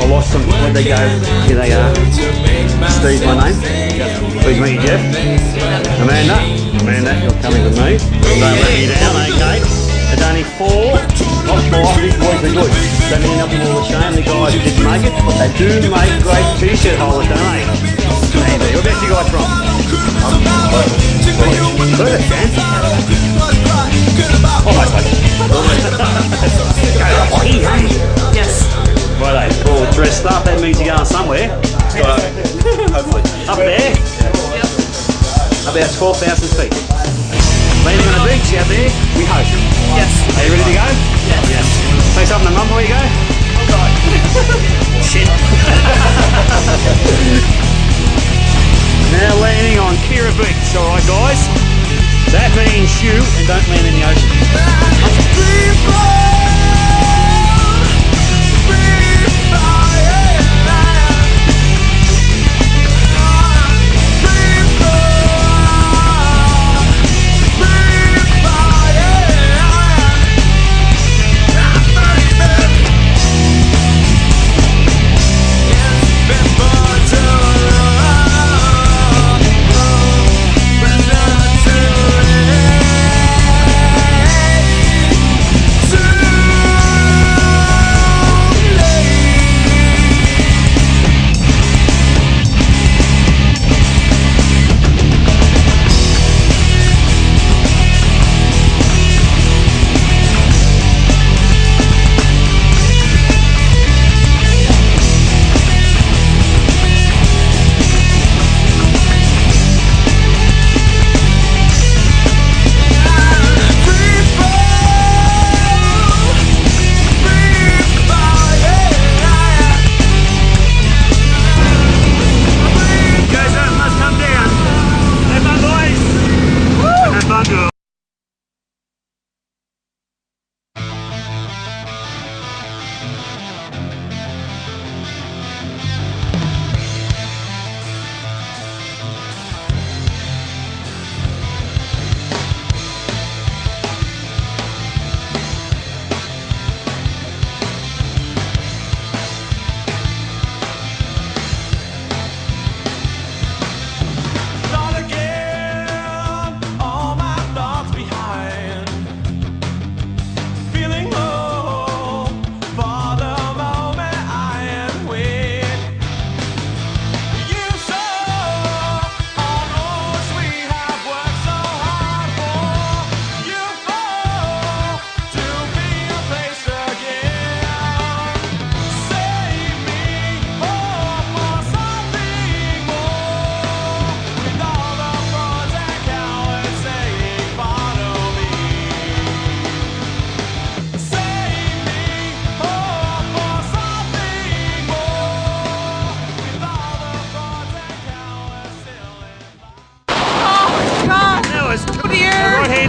I lost them. Where'd they go? Here they are. Steve's my name. Please meet you, Jeff. Amanda. Amanda, you're coming with me. Don't let me down, okay? There's only four. Not five. These boys are good. Don't mean nothing all the shame. The guys didn't make it, but they do make great t-shirt holders, don't they? Dressed up. That means you're going somewhere. Hopefully. Up there. About 12,000 feet. Landing on a beach out there, we hope. Yes. Are you ready to go? Yes. Yes. Say something to mum before you go. Oh God. Shit. now landing on Kira Beach, alright guys? That means shoot and don't land in the ocean.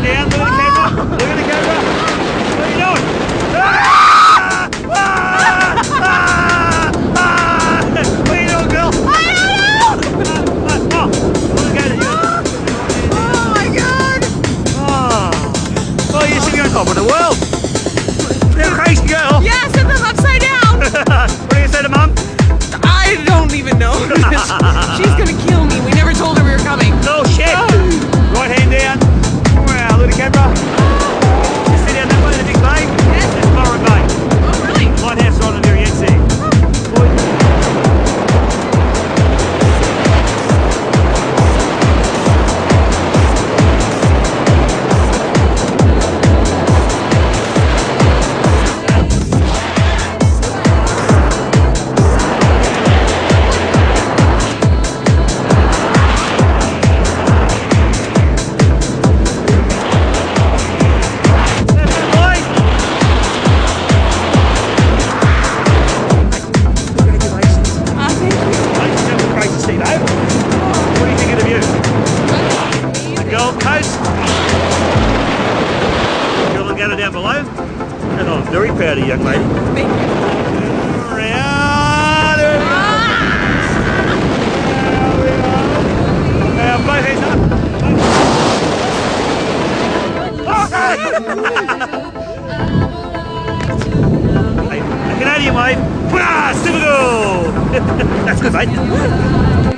hand down. Look at the camera. Look at the camera. What are you doing? Ah! Ah! Ah! Ah! What are you doing, girl? I don't know. Ah, ah, oh, look at it. Oh my God. Oh, well, you're sitting on top of the world. You're a crazy girl. Yes, and then upside down. what do you say to mum? I don't even know. She's gonna kill The Gold Coast. You want to go down below? And I'm very proud of you, young lady. hands up. Okay. Second wave. Ah, super cool. That's good, mate.